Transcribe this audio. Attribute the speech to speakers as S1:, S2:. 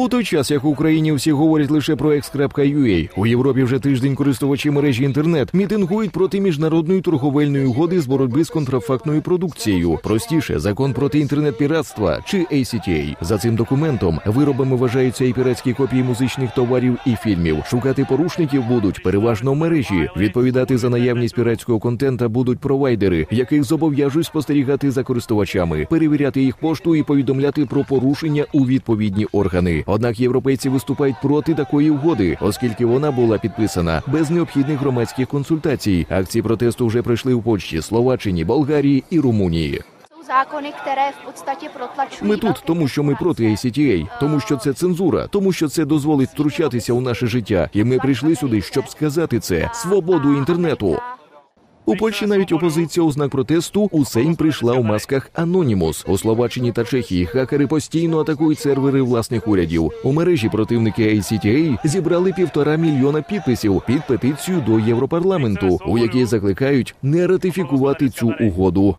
S1: У той час, як в Україні всі говорять лише про X.ua, у Європі вже тиждень користувачі мережі інтернет мітингують проти міжнародної торговельної угоди з боротьби з контрафактною продукцією. Простіше закон проти інтернет-піратства чи ACTA. За цим документом виробами вважаються і піратські копії музичних товарів і фільмів. Шукати порушників будуть переважно в мережі. Відповідати за наявність піратського контента будуть провайдери, яких зобов'яжуть спостерігати за користувачами, перевіряти їх пошту і повідомляти про порушення у відповідні органи. Однак європейці виступають проти такої угоди, оскільки вона була підписана без необхідних громадських консультацій. Акції протесту вже пройшли у Польщі, Словаччині, Болгарії і Румунії. Ми тут, тому що ми проти ACTA, тому що це цензура, тому що це дозволить втручатися у наше життя. І ми прийшли сюди, щоб сказати це свободу інтернету. У Польщі навіть опозиція у знак протесту у Сейм прийшла у масках Анонімус. У Словаччині та Чехії хакери постійно атакують сервери власних урядів. У мережі противники ACTA зібрали півтора мільйона підписів під петицію до Європарламенту, у якій закликають не ратифікувати цю угоду.